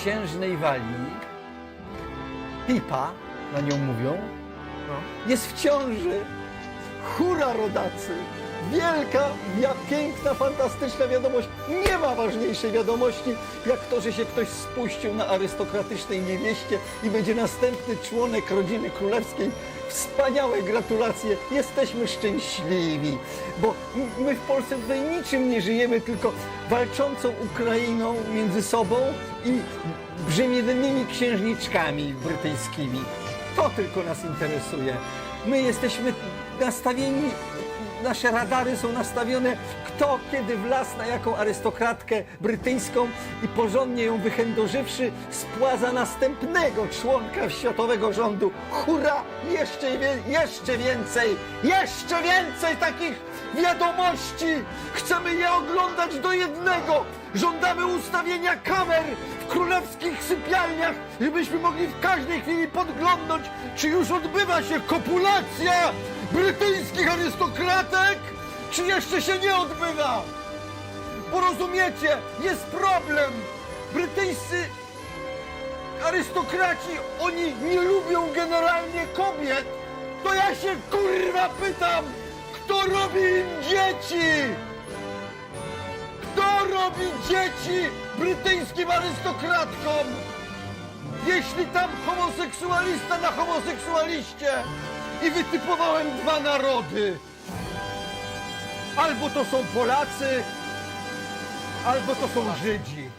księżnej Walii, Pipa, na nią mówią, jest w ciąży. Hura rodacy! Wielka, ja- piękna, fantastyczna wiadomość. Nie ma ważniejszej wiadomości, jak to, że się ktoś spuścił na arystokratycznej niewieście i będzie następny członek rodziny królewskiej. Wspaniałe gratulacje, jesteśmy szczęśliwi, bo my w Polsce tutaj niczym nie żyjemy, tylko walczącą Ukrainą między sobą i brzemiennymi księżniczkami brytyjskimi. To tylko nas interesuje. My jesteśmy nastawieni, nasze radary są nastawione, kto kiedy wlazł na jaką arystokratkę brytyjską i porządnie ją wychędożywszy, spłaza następnego członka światowego rządu. Hurra! Jeszcze, jeszcze więcej! Jeszcze więcej takich wiadomości! Chcemy je oglądać do jednego! Żądamy ustawienia kamer w królewskich sypialniach, żebyśmy mogli w każdej chwili podglądnąć, czy już odbywa się kopulacja brytyjskich arystokratek, czy jeszcze się nie odbywa. Porozumiecie, jest problem. Brytyjscy arystokraci, oni nie lubią generalnie kobiet. To ja się kurwa pytam, robi im dzieci? Kto robi dzieci brytyjskim arystokratkom? Jeśli tam homoseksualista na homoseksualiście i wytypowałem dwa narody. Albo to są Polacy, albo to są Żydzi.